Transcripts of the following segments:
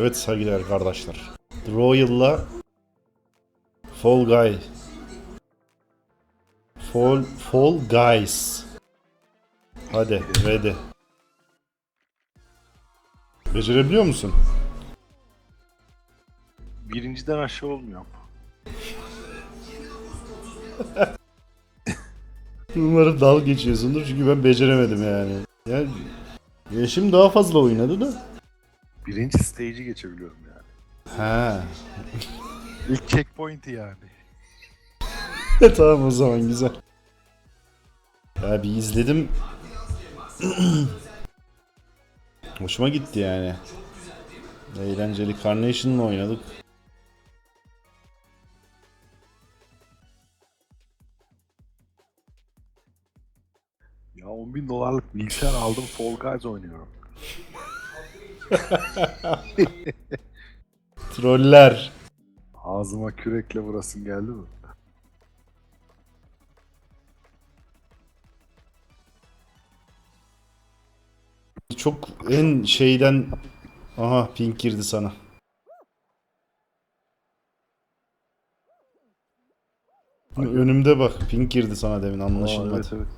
Evet saygıdeğer kardeşler. The Royal'la Fall Guy. Fall, Fall Guys. Hadi ready. Becerebiliyor musun? Birinciden aşağı olmuyor. Umarım dalga geçiyorsundur çünkü ben beceremedim yani. Yani yaşım daha fazla oynadı da. Birinci stage'i geçebiliyorum yani. Ha. İlk checkpoint'i yani. tamam o zaman güzel. Ya bir izledim. Hoşuma gitti yani. Eğlenceli Carnation'la oynadık. Ya 10 bin dolarlık bilgisayar aldım Fall Guys oynuyorum. Troller. Ağzıma kürekle vurasın geldi mi? Çok en şeyden... Aha pink girdi sana. Önümde bak pink girdi sana demin Aa, anlaşılmadı. evet evet.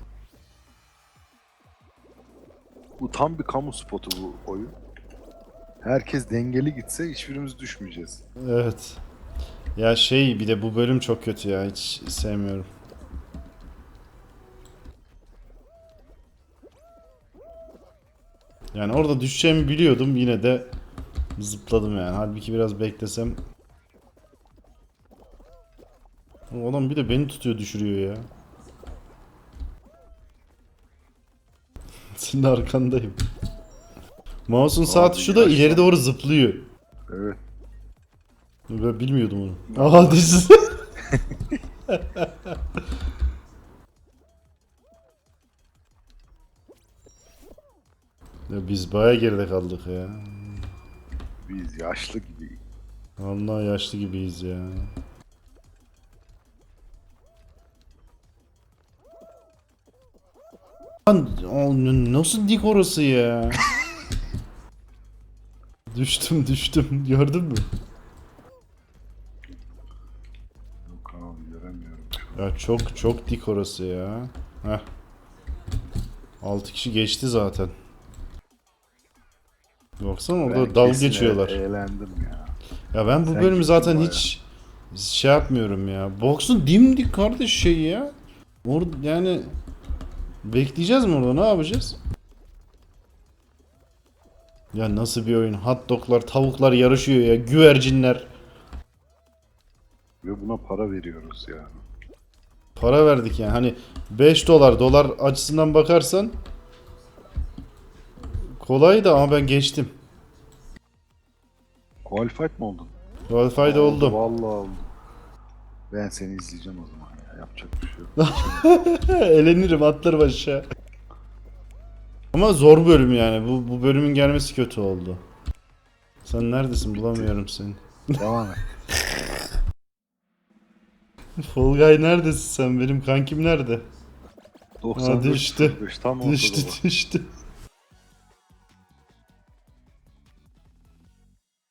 Bu tam bir kamu spotu bu oyun. Herkes dengeli gitse hiçbirimiz düşmeyeceğiz. Evet. Ya şey bir de bu bölüm çok kötü ya hiç sevmiyorum. Yani orada düşeceğimi biliyordum yine de zıpladım yani. Halbuki biraz beklesem. O adam bir de beni tutuyor düşürüyor ya. Senin arkandayım. Mouse'un sağ tuşu da ileri doğru zıplıyor. Evet. Ben bilmiyordum onu. Aha düz. ya biz baya geride kaldık ya. Biz yaşlı gibi. Vallahi yaşlı gibiyiz ya. Lan o n- nasıl dik orası ya? düştüm düştüm gördün mü? Yok abi göremiyorum. Ya çok çok dik orası ya. Heh. 6 kişi geçti zaten. Baksana orada Ben kesin geçiyorlar. e- Eğlendim ya. Ya ben bu Sen bölümü gittin zaten bayağı. hiç şey yapmıyorum ya. Boksun dimdik kardeş şey ya. Or yani bekleyeceğiz mi orada ne yapacağız? Ya nasıl bir oyun? Hot doglar, tavuklar yarışıyor ya. Güvercinler. Ve buna para veriyoruz yani. Para verdik yani. Hani 5 dolar, dolar açısından bakarsan kolay da ama ben geçtim. Qualified mi oldun? Qualified Oldu, oldum. Vallahi oldum. Ben seni izleyeceğim o zaman ya. Yapacak bir şey yok. Elenirim atlarım aşağı. Ama zor bölüm yani. Bu, bu bölümün gelmesi kötü oldu. Sen neredesin? Bulamıyorum seni. Devam et. Fall Guy neredesin sen? Benim kankim nerede? 94 düştü. 45, tam ortada Düştü bak. düştü.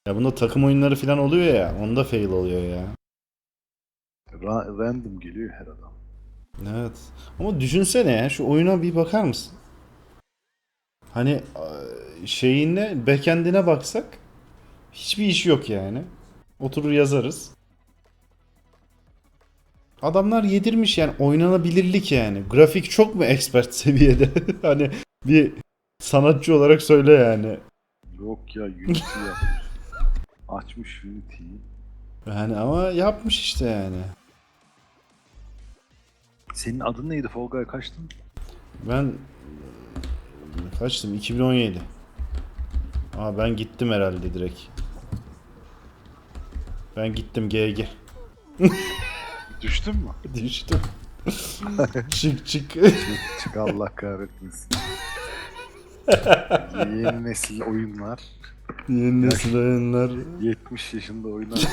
Ya bunda takım oyunları falan oluyor ya. Onda fail oluyor ya. Ra- random geliyor her adam. Evet. Ama düşünsene ya şu oyuna bir bakar mısın? Hani şeyine backend'ine baksak hiçbir iş yok yani. Oturur yazarız. Adamlar yedirmiş yani oynanabilirlik yani. Grafik çok mu expert seviyede? hani bir sanatçı olarak söyle yani. Yok ya Unity yapmış. Açmış Unity'yi. Yani ama yapmış işte yani. Senin adın neydi Fall Guy kaçtın? Ben e, kaçtım? 2017. Aa ben gittim herhalde direkt. Ben gittim GG. Düştün mü? Düştüm. çık çık. Çık Allah kahretmesin. Yeni nesil oyunlar. Yeni nesil oyunlar. 70 yaşında oynarken.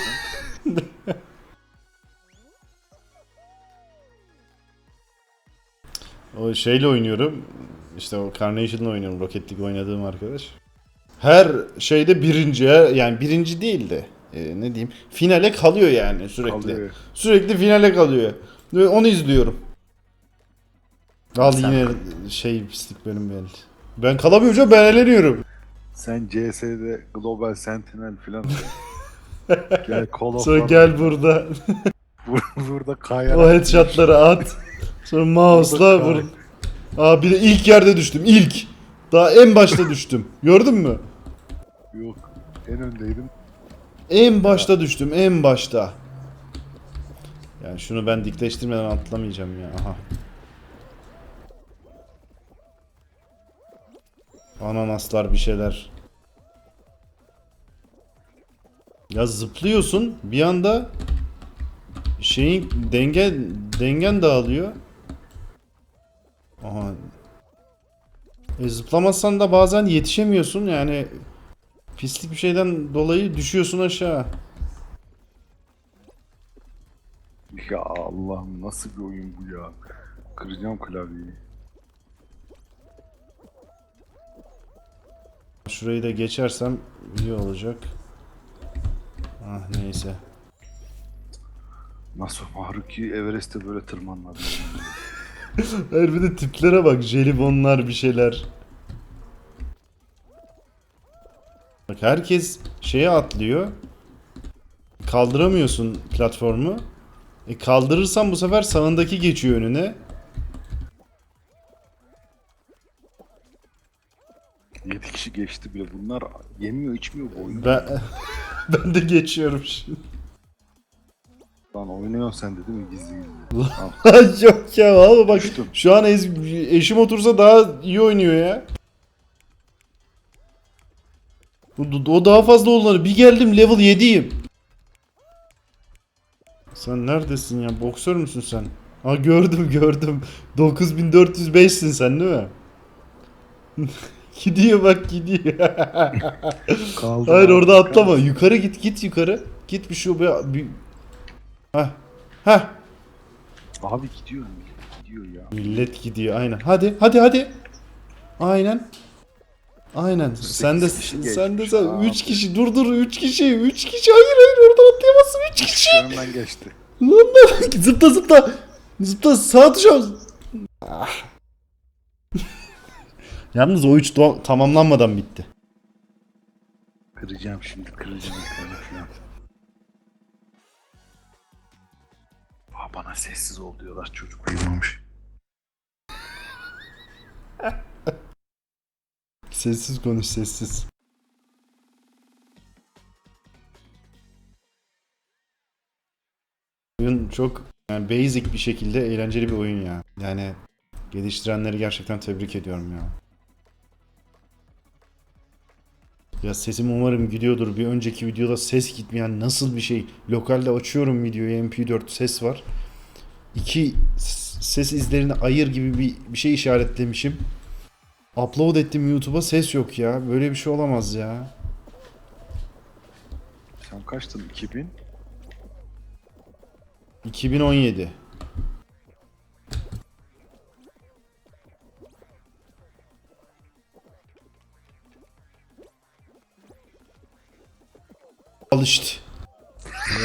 O şeyle oynuyorum. İşte o Carnation'la oynuyorum. Rocket League oynadığım arkadaş. her şeyde birinci yani birinci değil de e, ne diyeyim finale kalıyor yani sürekli. Kalıyor. Sürekli finale kalıyor. Ve Onu izliyorum. Al Sen- yine şey pislik benim belli. Ben kalamıyorum ben eğleniyorum. Sen CS'de Global Sentinel falan. Gel Call of Sonra gel burada Bur- burada kayar. o headshotları at. Sonra mouse'la vur. Aa bir de ilk yerde düştüm ilk. Daha en başta düştüm. Gördün mü? Yok. En öndeydim. En başta düştüm en başta. Yani şunu ben dikleştirmeden atlamayacağım ya. Aha. Ananaslar bir şeyler. Ya zıplıyorsun bir anda şeyin denge dengen dağılıyor. Aha. E zıplamazsan da bazen yetişemiyorsun yani pislik bir şeyden dolayı düşüyorsun aşağı. Ya Allah'ım nasıl bir oyun bu ya. Kıracağım klavyeyi. Şurayı da geçersem iyi olacak. Ah neyse. Nasıl Mahruki Everest'e böyle tırmanmadı. Hayır bir de tiplere bak. Jelibonlar bir şeyler. Bak herkes şeye atlıyor. Kaldıramıyorsun platformu. E kaldırırsan bu sefer sağındaki geçiyor önüne. Yedi kişi geçti bile. Bunlar yemiyor içmiyor bu oyunu. Ben ben de geçiyorum şimdi. Lan oynuyorsun sen de değil mi gizli gizli? Yok ya valla bak Düştüm. şu an ez- eşim otursa daha iyi oynuyor ya. O, o daha fazla onları. Bir geldim level 7'yim. Sen neredesin ya? Boksör müsün sen? Ha gördüm gördüm. 9405'sin sen değil mi? gidiyor bak gidiyor. Kaldı Hayır abi, orada atlama. Yukarı git git yukarı. Git bir şu bir... bir... Heh. Heh. Abi gidiyor gidiyor ya. Millet gidiyor aynen. Hadi hadi hadi. Aynen. Aynen. Sen de kişi sen de geçmiş sen abi. 3 kişi dur dur 3 kişi 3 kişi hayır hayır orada atlayamazsın 3 kişi. Önümden geçti. Lan lan zıpla zıpla. Zıpla sağ tuşa. Ah. Yalnız o 3 tamamlanmadan bitti. Kıracağım şimdi kıracağım ekranı bana sessiz ol diyorlar çocuk uyumamış. Sessiz konuş sessiz. Oyun çok yani basic bir şekilde eğlenceli bir oyun ya. Yani geliştirenleri gerçekten tebrik ediyorum ya. Ya sesim umarım gidiyordur. Bir önceki videoda ses gitmeyen nasıl bir şey. Lokalde açıyorum videoyu MP4 ses var. İki ses izlerini ayır gibi bir, bir şey işaretlemişim. Upload ettim YouTube'a ses yok ya. Böyle bir şey olamaz ya. Sen kaçtın 2000? 2017. Al işte.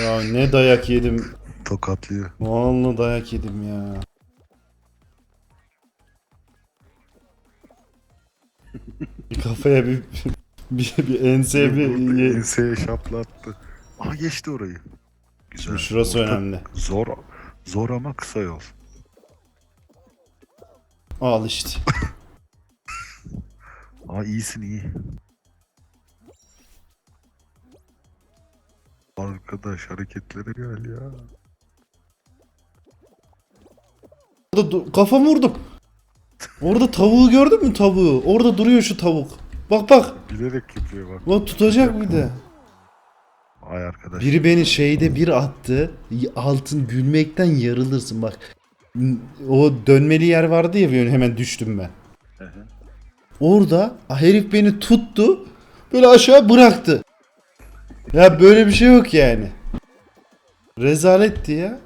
Ya ne dayak yedim. Tokatlıyor. Vallahi dayak yedim ya. kafaya bir bir, bir enseye bir ye- Enseye şaplattı. Aa geçti orayı. Güzel. Şimdi şurası Orta- önemli. Zor zor ama kısa yol. Al işte. Aa iyisin iyi. Arkadaş hareketlere gel ya. Orada kafamı vurdum. Orada tavuğu gördün mü tavuğu? Orada duruyor şu tavuk. Bak bak. Bilerek yapıyor bak. Ulan tutacak bir de. Ay arkadaş. Biri beni şeyde bir attı. Altın gülmekten yarılırsın bak. O dönmeli yer vardı ya hemen düştüm ben. Hı hı. Orada herif beni tuttu. Böyle aşağı bıraktı. Ya böyle bir şey yok yani. Rezaletti ya.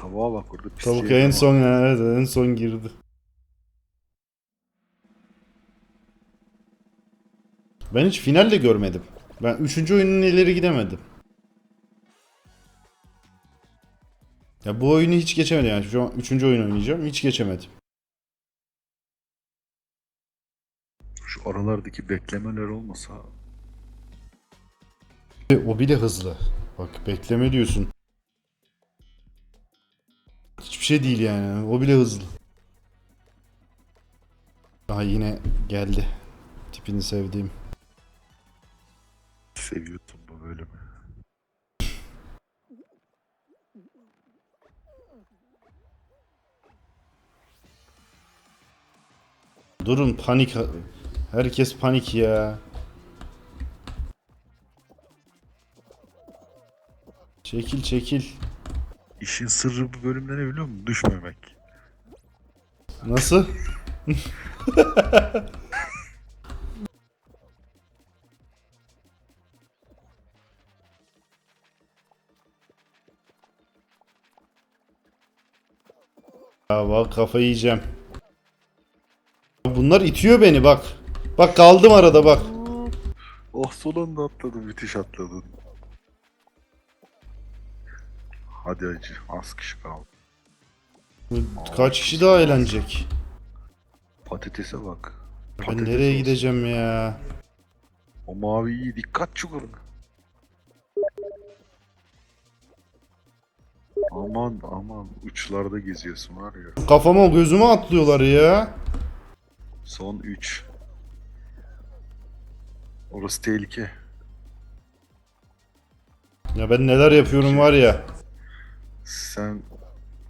Tavuğa bak orada pis Tavuk en son evet en son girdi. Ben hiç final de görmedim. Ben üçüncü oyunun ileri gidemedim. Ya bu oyunu hiç geçemedim yani. Şu an üçüncü oyun oynayacağım. Hiç geçemedim. Şu aralardaki beklemeler olmasa O bile hızlı. Bak bekleme diyorsun. Şey değil yani. O bile hızlı. Daha yine geldi. Tipini sevdiğim. seviyordum bu bölümü. Durun panik. Herkes panik ya. Çekil çekil. İşin sırrı bu bölümde ne biliyor musun? Düşmemek. Nasıl? ya bak kafayı yiyeceğim. Bunlar itiyor beni bak. Bak kaldım arada bak. Oh son anda atladın, müthiş atladın. Hadi acı, az kişi kaldı. Kaç kişi daha eğlenecek? Patatese bak. Ben Patates nereye olsun. gideceğim ya? O mavi iyi, dikkat çukuruna. Aman aman uçlarda geziyorsun var ya. Kafama gözüme atlıyorlar ya. Son 3. Orası tehlike. Ya ben neler yapıyorum var ya. Sen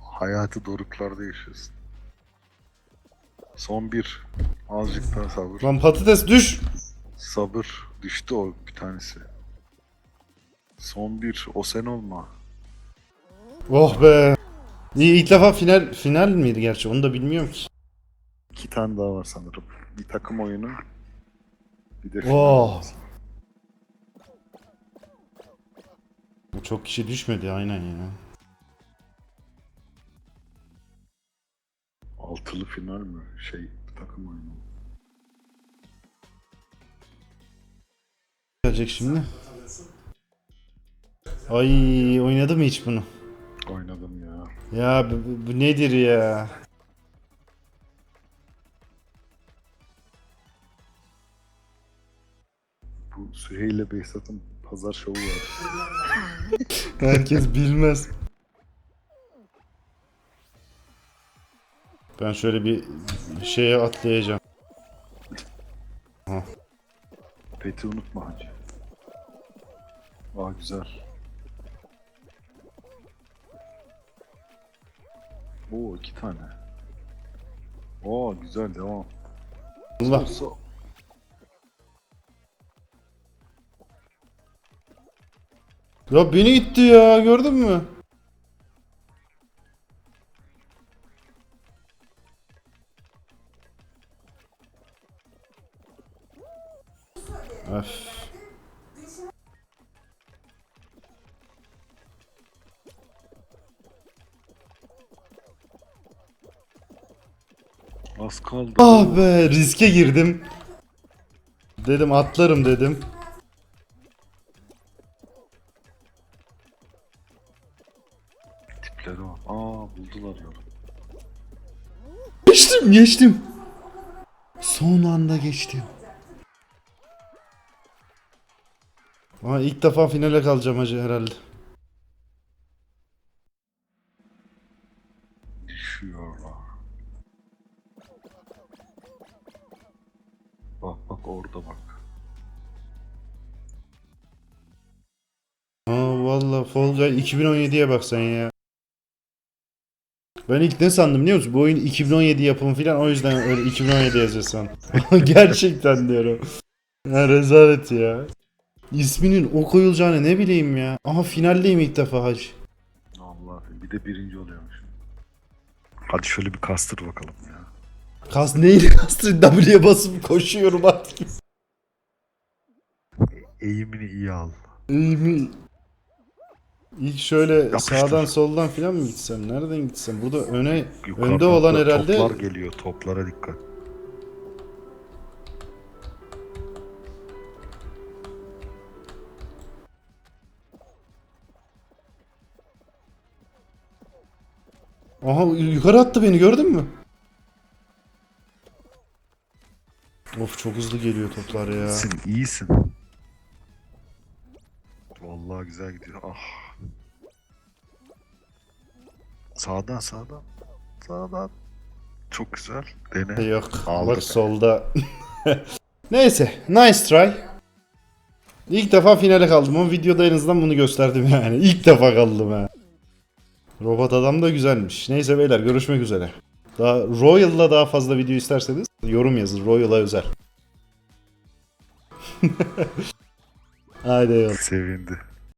hayatı doruklarda yaşıyorsun. Son bir. Azıcık daha sabır. Lan patates düş. Sabır. Düştü o bir tanesi. Son bir. O sen olma. Oh be. İyi ilk defa final final miydi gerçi onu da bilmiyorum ki. İki tane daha var sanırım. Bir takım oyunu. Bir de final. Oh. Çok kişi düşmedi aynen ya. Altılı final mi? Şey takım oyunu. Gelecek şimdi. Ay oynadı mı hiç bunu? Oynadım ya. Ya bu, bu- bu nedir ya? Bu Süheyl Behzat'ın pazar şovu var. Herkes bilmez. Ben şöyle bir şeye atlayacağım. Peti unutma hacı. Aa güzel. Oo iki tane. Oo güzel devam. Allah. So- Ya beni itti ya gördün mü? Öf. Az kaldı. Ah be riske girdim. Dedim atlarım dedim. Tipleri var. Aa buldular ya. Geçtim geçtim. Son anda geçtim. Ama ilk defa finale kalacağım hacı herhalde. Düşüyorlar. Bak bak orada bak. Aa valla Fall Guy 2017'ye bak sen ya. Ben ilk ne sandım biliyor musun? Bu oyun 2017 yapımı falan o yüzden öyle 2017 yazıyor sandım. Gerçekten diyorum. Ya rezalet ya. İsminin o koyulacağını ne bileyim ya. Aha finaldeyim ilk defa hacı. Allah bir de birinci oluyormuş. Hadi şöyle bir kastır bakalım ya. Kas neydi kastı W'ye basıp koşuyorum artık. Eğimini iyi al. İyi mi? İlk şöyle Yapıştır. sağdan soldan falan mı gitsem? Nereden gitsem? Burada öne Yukarıdan önde olan herhalde Toplar geliyor. Toplara dikkat. Aha yukarı attı beni gördün mü? Of çok hızlı geliyor toplar ya. İyisin, iyisin. Vallahi güzel gidiyor. Ah. Sağdan sağdan. Sağdan. Çok güzel. Dene. Yok. Aldık. Bak solda. Neyse. Nice try. İlk defa finale kaldım ama videoda en azından bunu gösterdim yani. İlk defa kaldım ha. Robot adam da güzelmiş. Neyse beyler görüşmek üzere. Daha Royal'la daha fazla video isterseniz yorum yazın. Royal'a özel. Haydi eyvallah. Sevindi.